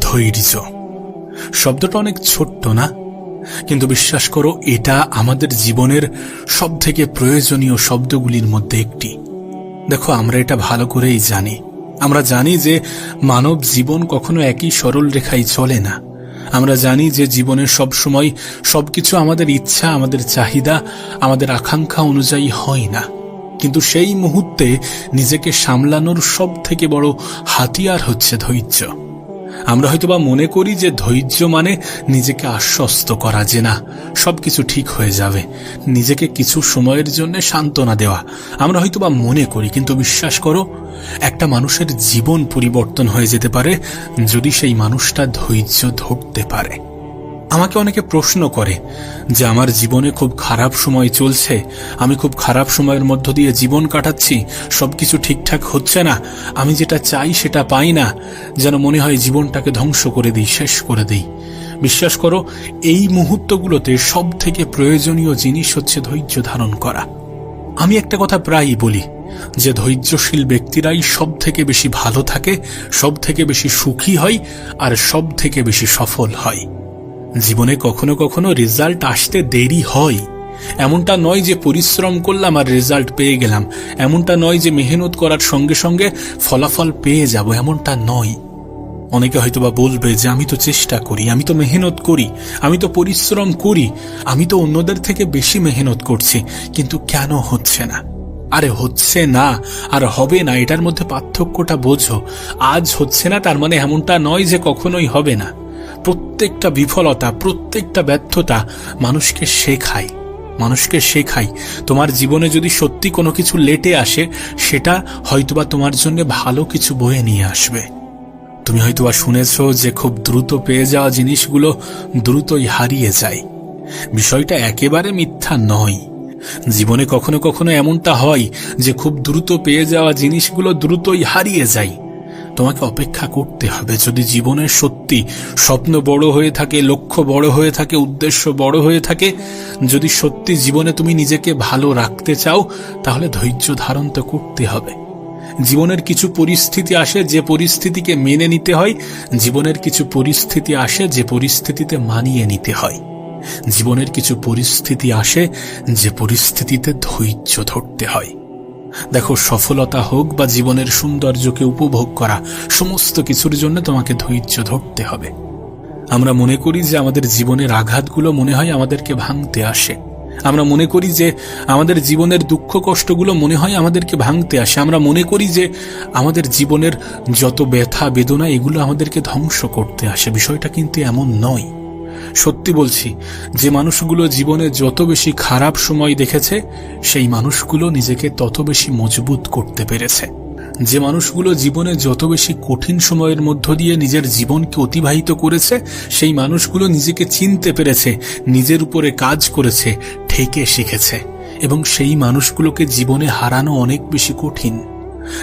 ধৈর্য। শব্দটা অনেক ছোট্ট না? কিন্তু বিশ্বাস করো, এটা আমাদের জীবনের সব থেকে প্রয়োজনীয় শব্দগুলির মধ্যে একটি। দেখো, আমরা এটা ভালো করেই জানি। আমরা জানি যে মানব জীবন কখনো একই সরল রেখায় চলে না। আমরা জানি যে জীবনের সব সময় সবকিছু আমাদের ইচ্ছা, আমাদের চাহিদা, আমাদের আকাঙ্ক্ষা অনুযায়ী হয় না। কিন্তু সেই মুহূর্তে নিজেকে সামলানোর সব থেকে বড় হাতিয়ার হচ্ছে ধৈর্য। আমরা হয়তোবা মনে করি যে ধৈর্য মানে নিজেকে আশ্বস্ত করা যে না, সবকিছু ঠিক হয়ে যাবে, নিজেকে কিছু সময়ের জন্য সান্ত্বনা দেওয়া। আমরা হয়তোবা মনে করি, কিন্তু বিশ্বাস করো, একটা মানুষের জীবন পরিবর্তন হয়ে যেতে পারে যদি সেই মানুষটা ধৈর্য ধরতে পারে। আমাকে অনেকে প্রশ্ন করে যে আমার জীবনে খুব খারাপ সময় চলছে, আমি খুব খারাপ সময়ের মধ্য দিয়ে জীবন কাটাচ্ছি, সবকিছু ঠিকঠাক হচ্ছে না, আমি যেটা চাই সেটা পাই না, যেন মনে হয় জীবনটাকে ধ্বংস করে দিই, শেষ করে দিই। বিশ্বাস করো, এই মুহূর্তগুলোতে সব থেকে প্রয়োজনীয় জিনিস হচ্ছে ধৈর্য ধারণ করা। আমি একটা কথা প্রায়ই বলি যে ধৈর্যশীল ব্যক্তিরাই সব থেকে বেশি ভালো থাকে সব থেকে বেশি সুখী হয়, আর সব থেকে বেশি সফল হয়। জীবনে কখনো কখনো রেজাল্ট আসতে দেরি হয়। এমনটা নয় যে পরিশ্রম করলাম আর রেজাল্ট পেয়ে গেলাম। এমনটা নয় যে মেহনত করার সঙ্গে সঙ্গে ফলাফল পেয়ে যাব। এমনটা নয়। অনেকে হয়তোবা বলবে যে, আমি তো চেষ্টা করি, আমি তো মেহনত করি, আমি তো পরিশ্রম করি, আমি তো অন্যদের থেকে বেশি মেহনত করছি, কিন্তু কেন হচ্ছে না? আরে হচ্ছে না, আর হবে না, এটার মধ্যে পার্থক্যটা বোঝো। আজ হচ্ছে না, তার মানে এমনটা নয় যে কখনোই হবে না। প্রত্যেকটা বিফলতা, প্রত্যেকটা ব্যর্থতা মানুষকে শেখায়। মানুষকে শেখাই তোমার জীবনে যদি সত্যি কোনো কিছু লেটে আসে, সেটা হয়তোবা তোমার জন্য ভালো কিছু বয়ে নিয়ে আসবে। তুমি হয়তোবা শুনেছ যে খুব দ্রুত পেয়ে যাওয়া জিনিসগুলো দ্রুতই হারিয়ে যায়। বিষয়টা একেবারে মিথ্যা নয়। জীবনে কখনো কখনো এমনটা হয় যে খুব দ্রুত পেয়ে যাওয়া জিনিসগুলো দ্রুতই হারিয়ে যায়। তোমাকে অপেক্ষা করতে হবে। যদি জীবনের সত্যি স্বপ্ন বড় হয়ে থাকে, লক্ষ্য বড় হয়ে থাকে, উদ্দেশ্য বড় হয়ে থাকে, যদি সত্যি জীবনে তুমি নিজেকে ভালো রাখতে চাও, তাহলে ধৈর্য ধারণ তো করতে হবে। জীবনের কিছু পরিস্থিতি আসে, যে পরিস্থিতিকে মেনে নিতে হয়। জীবনের কিছু পরিস্থিতি আসে, যে পরিস্থিতিতে মানিয়ে নিতে হয়। জীবনের কিছু পরিস্থিতি আসে, যে পরিস্থিতিতে ধৈর্য ধরতে হয়। দেখো, সফলতা হোক বা জীবনের সৌন্দর্যকে উপভোগ করা, সমস্ত কিছুর জন্য তোমাকে ধৈর্য ধরতে হবে। আমরা মনে করি যে আমাদের জীবনের আঘাতগুলো মনে হয় আমাদেরকে ভাঙতে আসে। আমরা মনে করি যে আমাদের জীবনের দুঃখ কষ্টগুলো মনে হয় আমাদেরকে ভাঙতে আসে। আমরা মনে করি যে আমাদের জীবনের যত ব্যথা বেদনা, এগুলো আমাদেরকে ধ্বংস করতে আসে। বিষয়টা কিন্তু এমন নয়। সত্যি বলছি, যে মানুষগুলো জীবনে যত বেশি খারাপ সময় দেখেছে, সেই মানুষগুলো নিজেকে তত বেশি মজবুত করতে পেরেছে। যে মানুষগুলো জীবনে যত বেশি কঠিন সময়ের মধ্য দিয়ে নিজের জীবনকে অতিবাহিত করেছে, সেই মানুষগুলো নিজেকে চিনতে পেরেছে, নিজের উপরে কাজ করেছে, ঠেকে শিখেছে। এবং সেই মানুষগুলোকে জীবনে হারানো অনেক বেশি কঠিন।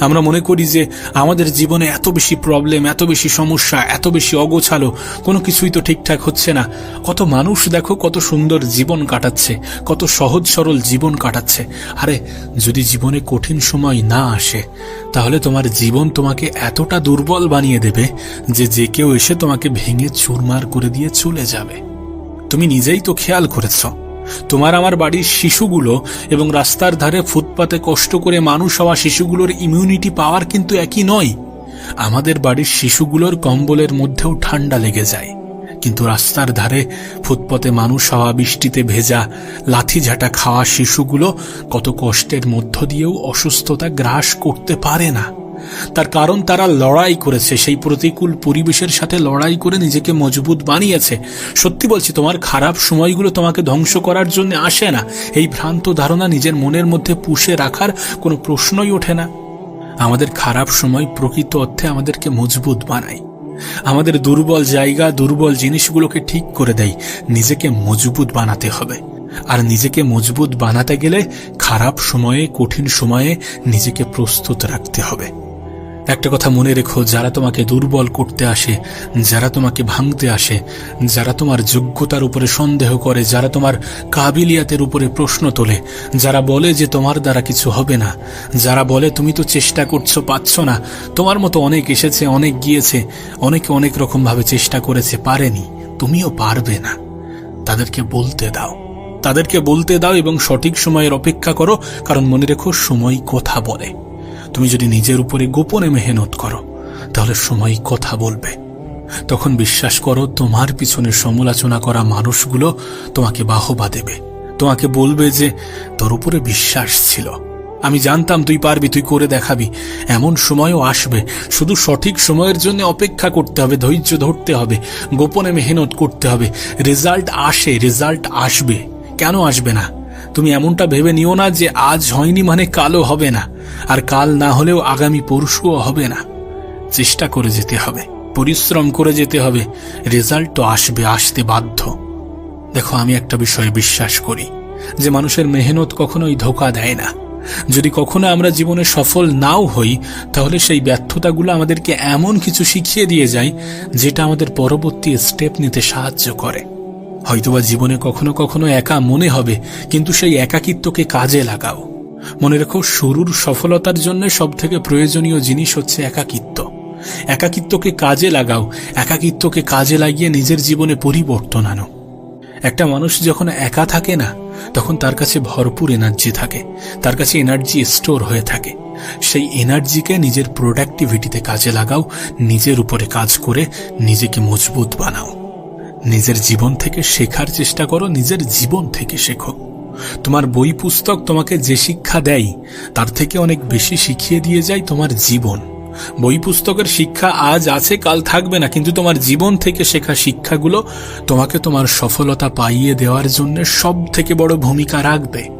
আমরা মনে করি যে আমাদের জীবনে এত বেশি প্রবলেম এত বেশি সমস্যা, এত বেশি অগোছালো, কোনো কিছুই তো ঠিকঠাক হচ্ছে না। কত মানুষ দেখো কত সুন্দর জীবন কাটাচ্ছে, কত সহজ সরল জীবন কাটাচ্ছে। আরে, যদি জীবনে কঠিন সময় না আসে, তাহলে তোমার জীবন তোমাকে এতটা দুর্বল বানিয়ে দেবে যে যে কেউ এসে তোমাকে ভেঙে চুরমার করে দিয়ে চলে যাবে। তুমি নিজেই তো খেয়াল করেছ। তোমার আমার বাড়ির শিশুগুলো এবং রাস্তার ধারে ফুটপাতে কষ্ট করে মানুষ হওয়া শিশুগুলোর ইমিউনিটি পাওয়ার কিন্তু একই নয়। আমাদের বাড়ির শিশুগুলোর কম্বলের মধ্যেও ঠান্ডা লেগে যায়। কিন্তু রাস্তার ধারে ফুটপথে মানুষ হওয়া, বৃষ্টিতে ভেজা, লাঠিঝাঁটা খাওয়া শিশুগুলো কত কষ্টের মধ্য দিয়েও অসুস্থতা গ্রাস করতে পারে না। তার কারণ তারা লড়াই করেছে, সেই প্রতিকূল পরিবেশের সাথে লড়াই করে নিজেকে মজবুত বানিয়েছে। সত্যি বলছি, তোমার খারাপ সময়গুলো তোমাকে ধ্বংস করার জন্য আসে না। এই ভ্রান্ত ধারণা নিজের মনের মধ্যে পুষে রাখার কোনো প্রশ্নই ওঠে না। আমাদের খারাপ সময় প্রকৃত অর্থে আমাদেরকে মজবুত বানায়। আমাদের দুর্বল জায়গা, দুর্বল জিনিসগুলোকে ঠিক করে দেয়। নিজেকে মজবুত বানাতে হবে। আর নিজেকে মজবুত বানাতে গেলে খারাপ সময়ে, কঠিন সময়ে নিজেকে প্রস্তুত রাখতে হবে। একটা কথা মনে রেখো, যারা তোমাকে দুর্বল করতে আসে, যারা তোমাকে ভাঙতে আসে, যারা তোমার যোগ্যতার উপরে সন্দেহ করে, যারা তোমার কাবিলিয়াতের উপরে প্রশ্ন তোলে, যারা বলে যে তোমার দ্বারা কিছু হবে না, যারা বলে তুমি তো চেষ্টা করছ, পাচ্ছ না, তোমার মতো অনেক এসেছে, অনেক গিয়েছে, অনেকে অনেক রকমভাবে চেষ্টা করেছে, পারেনি, তুমিও পারবে না। তাদেরকে বলতে দাও, তাদেরকে বলতে দাও এবং সঠিক সময়ের অপেক্ষা করো, কারণ মনে রেখো, সময় কথা বলে। তুমি যদি নিজের উপরে গোপনে মেহনত করো, তাহলে সময় কথা বলবে। তখন বিশ্বাস করো, তোমার পিছনে সমালোচনা করা মানুষগুলো তোমাকে বাহবা দেবে। তোমাকে বলবে যে, তোর উপরে বিশ্বাস ছিল। আমি জানতাম তুই পারবি, তুই করে দেখাবি। এমন সময়ও আসবে। শুধু সঠিক সময়ের জন্য অপেক্ষা করতে হবে, ধৈর্য ধরতে হবে, গোপনে মেহনত করতে হবে। রেজাল্ট আসে, রেজাল্ট আসবে। কেন আসবে না? তুমি এমনটা ভেবে নিও না যে আজ হয়নি মানে কালও হবে না, আর কাল না হলেও আগামী পরশুও হবে না। চেষ্টা করে যেতে হবে, পরিশ্রম করে যেতে হবে, রেজাল্ট তো আসবে, আসতে বাধ্য। দেখো, আমি একটা বিষয়ে বিশ্বাস করি, যে মানুষের মেহনত কখনোই ধোকা দেয় না। যদি কখনো আমরা জীবনে সফল নাও হই, তাহলে সেই ব্যর্থতাগুলো আমাদেরকে এমন কিছু শিখিয়ে দিয়ে যায়, যেটা আমাদের পরবর্তী স্টেপ নিতে সাহায্য করে। হয়তোবা জীবনে কখনো কখনো একা মনে হবে, কিন্তু সেই একাকিত্বকে কাজে লাগাও। মনে রেখো, শুরুর সফলতার জন্য সব থেকে প্রয়োজনীয় জিনিস হচ্ছে একাকিত্ব। একাকিত্বকে কাজে লাগাও, একাকিত্বকে কাজে লাগিয়ে নিজের জীবনে পরিবর্তন আনো। একটা মানুষ যখন একা থাকে না, তখন তার কাছে ভরপুর এনার্জি থাকে, তার কাছে এনার্জি স্টোর হয়ে থাকে। সেই এনার্জিকে নিজের প্রোডাক্টিভিটিতে কাজে লাগাও, নিজের উপরে কাজ করে নিজেকে মজবুত বানাও। নিজের জীবন থেকে শেখার চেষ্টা করো, নিজের জীবন থেকে শেখো। তোমার বই পুস্তক তোমাকে যে শিক্ষা দেয়, তার থেকে অনেক বেশি শিখিয়ে দিয়ে যায় তোমার জীবন। বই পুস্তকের শিক্ষা আজ আছে, কাল থাকবে না, কিন্তু তোমার জীবন থেকে শেখা শিক্ষাগুলো তোমাকে তোমার সফলতা পাইয়ে দেওয়ার জন্য সব থেকে বড় ভূমিকা রাখবে।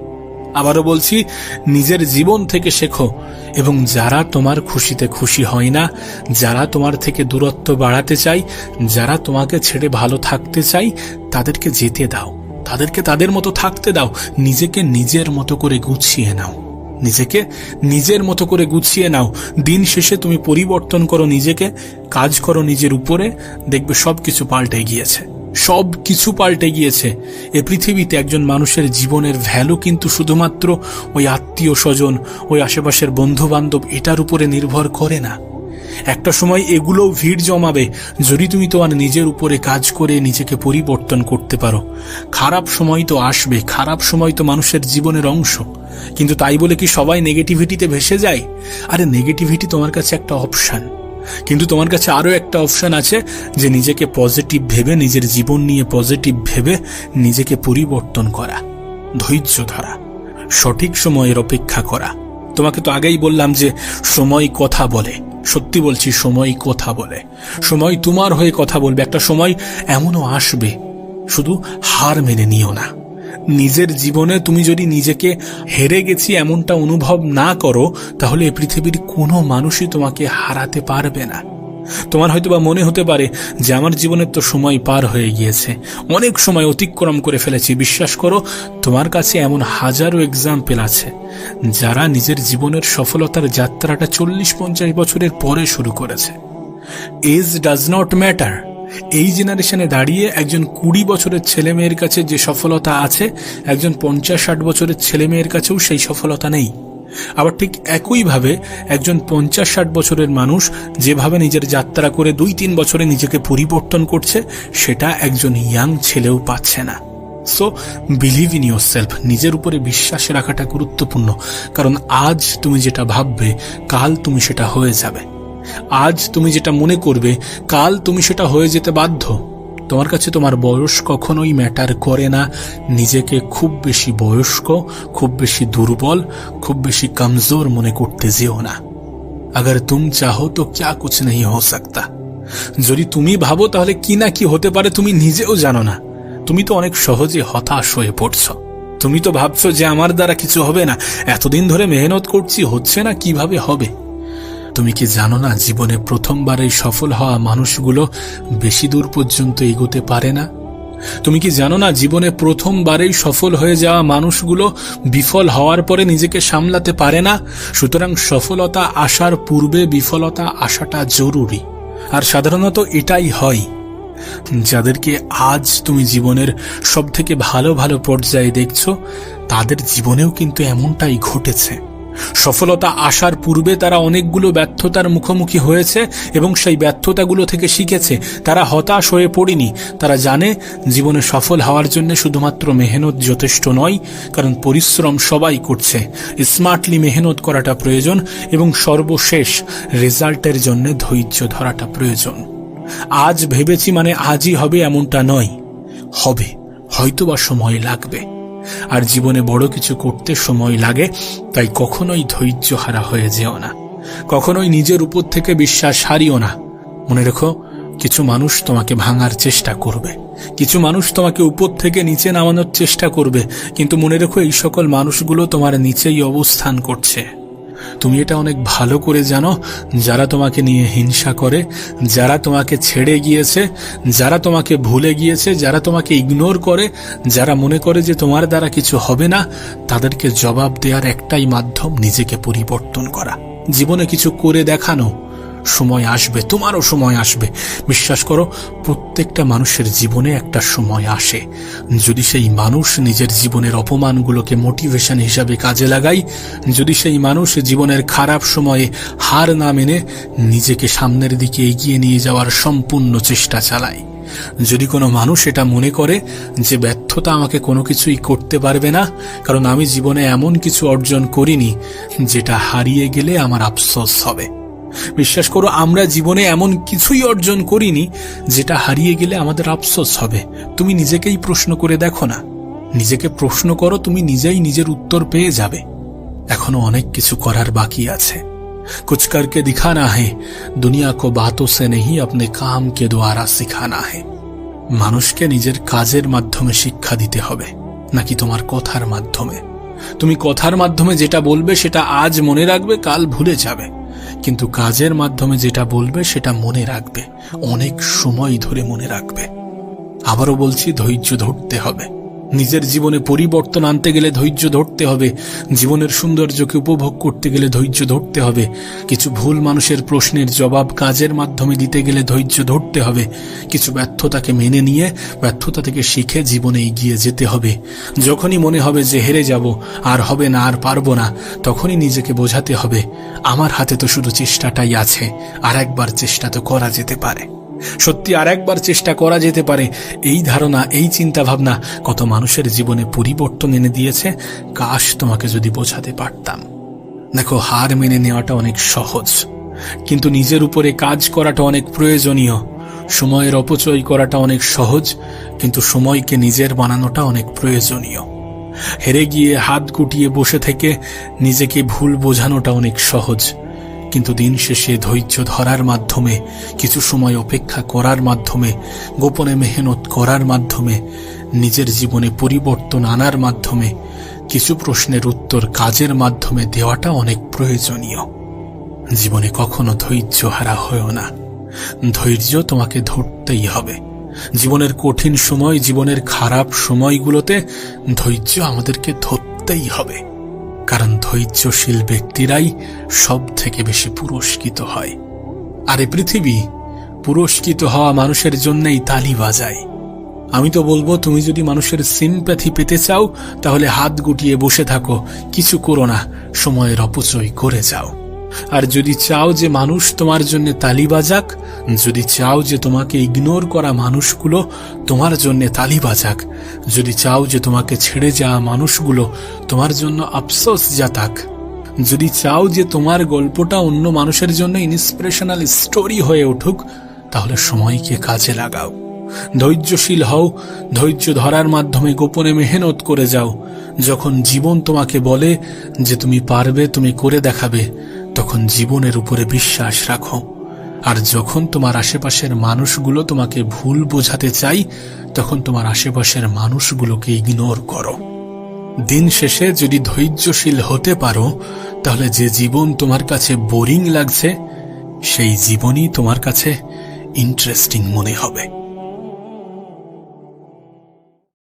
আবারও বলছি, নিজের জীবন থেকে শেখো, এবং যারা তোমার খুশিতে খুশি হয় না, যারা তোমার থেকে দূরত্ব বাড়াতে চাই যারা তোমাকে ছেড়ে ভালো থাকতে চাই তাদেরকে যেতে দাও। তাদেরকে তাদের মতো থাকতে দাও, নিজেকে নিজের মতো করে গুছিয়ে নাও। নিজেকে নিজের মতো করে গুছিয়ে নাও। দিন শেষে তুমি পরিবর্তন করো নিজেকে, কাজ করো নিজের উপরে, দেখবে সব কিছু পাল্টে গিয়েছে। সব কিছু পাল্টে গিয়েছে। এ পৃথিবীতে একজন মানুষের জীবনের ভ্যালু কিন্তু শুধুমাত্র ওই আত্মীয় স্বজন, ওই আশেপাশের বন্ধু বান্ধব এটার উপরে নির্ভর করে না। একটা সময় এগুলোও ভিড় জমাবে যদি তুমি তোমার নিজের উপরে কাজ করে নিজেকে পরিবর্তন করতে পারো। খারাপ সময় তো আসবে, খারাপ সময় তো মানুষের জীবনের অংশ। কিন্তু তাই বলে কি সবাই নেগেটিভিটিতে ভেসে যায়? আরে নেগেটিভিটি তোমার কাছে একটা অপশান কিন্তু তোমার কাছে আরও একটা অপশান আছে যে নিজেকে পজিটিভ ভেবে, নিজের জীবন নিয়ে পজিটিভ ভেবে, নিজেকে পরিবর্তন করা, ধৈর্য ধরা, সঠিক সময়ের অপেক্ষা করা। তোমাকে তো আগেই বললাম যে সময় কথা বলে, সত্যি বলছি সময় কথা বলে। সময় তোমার হয়ে কথা বলবে, একটা সময় এমনও আসবে, শুধু হার মেনে নিও না। নিজের জীবনে তুমি যদি নিজেকে হেরে গেছি এমনটা অনুভব না করো, তাহলে এ পৃথিবীর কোনো মানুষই তোমাকে হারাতে পারবে না। তোমার হয়তো বা মনে হতে পারে যে আমার জীবনের তো সময় পার হয়ে গিয়েছে। অনেক সময় অতিক্রম করে ফেলেছি। বিশ্বাস করো, তোমার কাছে এমন হাজারো এক্সাম্পল আছে, যারা নিজের জীবনের সফলতার যাত্রাটা চল্লিশ পঞ্চাশ বছরের পরে শুরু করেছে। এজ ডাজ নট ম্যাটার এই জেনারেশনে দাঁড়িয়ে একজন কুড়ি বছরের ছেলে মেয়ের কাছে যে সফলতা আছে, একজন পঞ্চাশ ষাট বছরের ছেলে মেয়ের কাছেও সেই সফলতা নেই। আবার ঠিক একইভাবে একজন পঞ্চাশ ষাট বছরের মানুষ যেভাবে নিজের যাত্রা করে দুই তিন বছরে নিজেকে পরিবর্তন করছে, সেটা একজন ইয়াং ছেলেও পাচ্ছে না। So believe in yourself নিজের উপরে বিশ্বাস রাখাটা গুরুত্বপূর্ণ। কারণ আজ তুমি যেটা ভাববে, কাল তুমি সেটা হয়ে যাবে। আজ তুমি যেটা মনে করবে কাল তুমি সেটা হয়ে যেতে বাধ্য তোমার কাছে তোমার বয়স কখনোই ম্যাটার করে না নিজেকে খুব বেশি বয়স্ক খুব বেশি দুর্বল খুব বেশি কমজোর মনে করতে যেও না अगर तुम चाहो तो क्या कुछ नहीं हो सकता যদি তুমি ভাবো তাহলে কি না কি হতে পারে তুমি নিজেও জানো না তুমি তো অনেক সহজে হতাশ হয়ে পড়ছো তুমি তো ভাবছো যে আমার দ্বারা কিছু হবে না এতদিন ধরে মেহনত করছি হচ্ছে না কিভাবে হবে তুমি কি জানো না জীবনে প্রথমবারেই সফল হওয়া মানুষগুলো বেশি দূর পর্যন্ত এগোতে পারে না? তুমি কি জানো না জীবনে প্রথমবারেই সফল হয়ে যাওয়া মানুষগুলো বিফল হওয়ার পরে নিজেকে সামলাতে পারে না? সুতরাং সফলতা আসার পূর্বে বিফলতা আসাটা জরুরি। আর সাধারণত এটাই হয়। যাদেরকে আজ তুমি জীবনের সব থেকে ভালো ভালো পর্যায়ে দেখছ, তাদের জীবনেও কিন্তু এমনটাই ঘটেছে। সফলতা আসার পূর্বে তারা অনেকগুলো ব্যর্থতার মুখোমুখি হয়েছে এবং সেই ব্যর্থতাগুলো থেকে শিখেছে। তারা হতাশ হয়ে পড়েনি। তারা জানে জীবনে সফল হওয়ার জন্য শুধুমাত্র মেহনত যথেষ্ট নয়, কারণ পরিশ্রম সবাই করছে। স্মার্টলি মেহনত করাটা প্রয়োজন এবং সর্বশেষ রেজাল্টের জন্য ধৈর্য ধরাটা প্রয়োজন। আজ ভেবেছি মানে আজই হবে এমনটা নয়। হবে। হয়তোবা সময় লাগবে। আর জীবনে বড় কিছু করতে সময় লাগে, তাই কখনোই ধৈর্য হারা হয়ে যেও না। কখনোই নিজের উপর থেকে বিশ্বাস হারিও না। মনে রেখো, কিছু মানুষ তোমাকে ভাঙার চেষ্টা করবে। কিছু মানুষ তোমাকে উপর থেকে নিচে নামানোর চেষ্টা করবে, কিন্তু মনে রেখো এই সকল মানুষগুলো তোমার নিচেই অবস্থান করছে। তুমি এটা অনেক ভালো করে জানো, যারা তোমাকে নিয়ে হিংসা করে, যারা তোমাকে ছেড়ে গিয়েছে, যারা তোমাকে ভুলে গিয়েছে, যারা তোমাকে ইগনোর করে, যারা মনে করে যে তোমার দ্বারা কিছু হবে না, তাদেরকে জবাব দেওয়ার একটাই মাধ্যম নিজেকে পরিবর্তন করা। জীবনে কিছু করে দেখানো সময় আসবে, তোমারও সময় আসবে। বিশ্বাস করো, প্রত্যেকটা মানুষের জীবনে একটা সময় আসে। যদি সেই মানুষ নিজের জীবনের অপমানগুলোকে মোটিভেশন হিসাবে কাজে লাগায় যদি সেই মানুষ জীবনের খারাপ সময়ে হার না মেনে নিজেকে সামনের দিকে এগিয়ে নিয়ে যাওয়ার সম্পূর্ণ চেষ্টা চালায়। যদি কোনো মানুষ এটা মনে করে যে ব্যর্থতা আমাকে কোনো কিছুই করতে পারবে না, কারণ আমি জীবনে এমন কিছু অর্জন করিনি যেটা হারিয়ে গেলে আমার আফসোস হবে। বিশ্বাস করো আমরা জীবনে এমন কিছুই অর্জন করিনি যেটা হারিয়ে গেলে আমাদের আফসোস হবে তুমি নিজেকেই প্রশ্ন করে দেখো না নিজেকে প্রশ্ন করো তুমি নিজেই নিজের উত্তর পেয়ে যাবে এখনো অনেক কিছু করার বাকি আছে कुछ करके दिखाना है दुनिया को बातों से नहीं अपने काम के द्वारा सिखाना है মানুষকে নিজের কাজের মাধ্যমে শিক্ষা দিতে হবে নাকি তোমার কথার মাধ্যমে তুমি কথার মাধ্যমে যেটা বলবে সেটা আজ মনে রাখবে কাল ভুলে যাবে কিন্তু কাজের মাধ্যমে যেটা বলবে সেটা মনে রাখবে। অনেক সময় ধরে মনে রাখবে। আবারও বলছি, ধৈর্য ধরতে হবে। নিজের জীবনে পরিবর্তন আনতে গেলে ধৈর্য ধরতে হবে। জীবনের সৌন্দর্যকে উপভোগ করতে গেলে ধৈর্য ধরতে হবে। কিছু ভুল মানুষের প্রশ্নের জবাব কাজের মাধ্যমে দিতে গেলে ধৈর্য ধরতে হবে। কিছু ব্যর্থতাকে মেনে নিয়ে, ব্যর্থতা থেকে শিখে জীবনে এগিয়ে যেতে হবে। যখনই মনে হবে যে হেরে যাব, আর হবে না, আর পারব না, তখনই নিজেকে বোঝাতে হবে। আমার হাতে তো শুধু চেষ্টাটাই আছে, আর একবার চেষ্টা তো করা যেতে পারে। সত্যি আর একবার চেষ্টা করা যেতে পারে। এই ধারণা, এই চিন্তা ভাবনা কত মানুষের জীবনে পরিবর্তন এনে দিয়েছে, কাশ তোমাকে যদি বোঝাতে পারতাম। দেখো, হার মেনে নেওয়াটা অনেক সহজ। কিন্তু নিজের উপরে কাজ করাটা অনেক প্রয়োজনীয়। সময়ের অপচয় করাটা অনেক সহজ, কিন্তু সময়কে নিজের বানানোটা অনেক প্রয়োজনীয়। হেরে গিয়ে হাত গুটিয়ে বসে থেকে নিজেকে ভুল বোঝানোটা অনেক সহজ। কিন্তু দিন শেষে ধৈর্য ধরার মাধ্যমে, কিছু সময় অপেক্ষা করার মাধ্যমে, গোপনে মেহনত করার মাধ্যমে, নিজের জীবনে পরিবর্তন আনার মাধ্যমে, কিছু প্রশ্নের উত্তর কাজের মাধ্যমে দেওয়াটা অনেক প্রয়োজনীয়। জীবনে কখনো ধৈর্য হারা হয়েও না। ধৈর্য তোমাকে ধরতেই হবে। জীবনের কঠিন সময়, জীবনের খারাপ সময়গুলোতে ধৈর্য আমাদেরকে ধরতেই হবে। কারণ ধৈর্যশীল ব্যক্তিরাই সব থেকে বেশি পুরস্কৃত হয়। আর এ পৃথিবী, পুরস্কৃত হওয়া মানুষের জন্যই তালি বাজায়। আমি তো বলব, তুমি যদি মানুষের সিম্প্যাথি পেতে চাও, তাহলে হাত গুটিয়ে বসে থাকো, কিছু করো না, সময়ের অপচয় করে যাও। আর যদি চাও যে মানুষ তোমার জন্য তালি বাজাক, যদি চাও যে তোমাকে ইগনোর করা মানুষগুলো তোমার জন্য তালি বাজাক, যদি চাও যে তোমাকে ছেড়ে যাওয়া মানুষগুলো তোমার জন্য আফসোস জাতাক, যদি চাও যে তোমার গল্পটা অন্য মানুষের জন্য ইন্সপিরেশনাল স্টোরি হয়ে উঠুক, তাহলে সময়কে কাজে লাগাও। ধৈর্যশীল হও, ধৈর্য ধরার মাধ্যমে গোপনে মেহনত করে যাও। যখন জীবন তোমাকে বলে যে তুমি পারবে, তুমি করে দেখাবে তখন জীবনের উপরে বিশ্বাস রাখো। আর যখন তোমার আশেপাশের মানুষগুলো তোমাকে ভুল বোঝাতে চাই তখন তোমার আশেপাশের মানুষগুলোকে ইগনোর করো। দিন শেষে যদি ধৈর্যশীল হতে পারো, তাহলে যে জীবন তোমার কাছে বোরিং লাগছে, সেই জীবনই তোমার কাছে ইন্টারেস্টিং মনে হবে।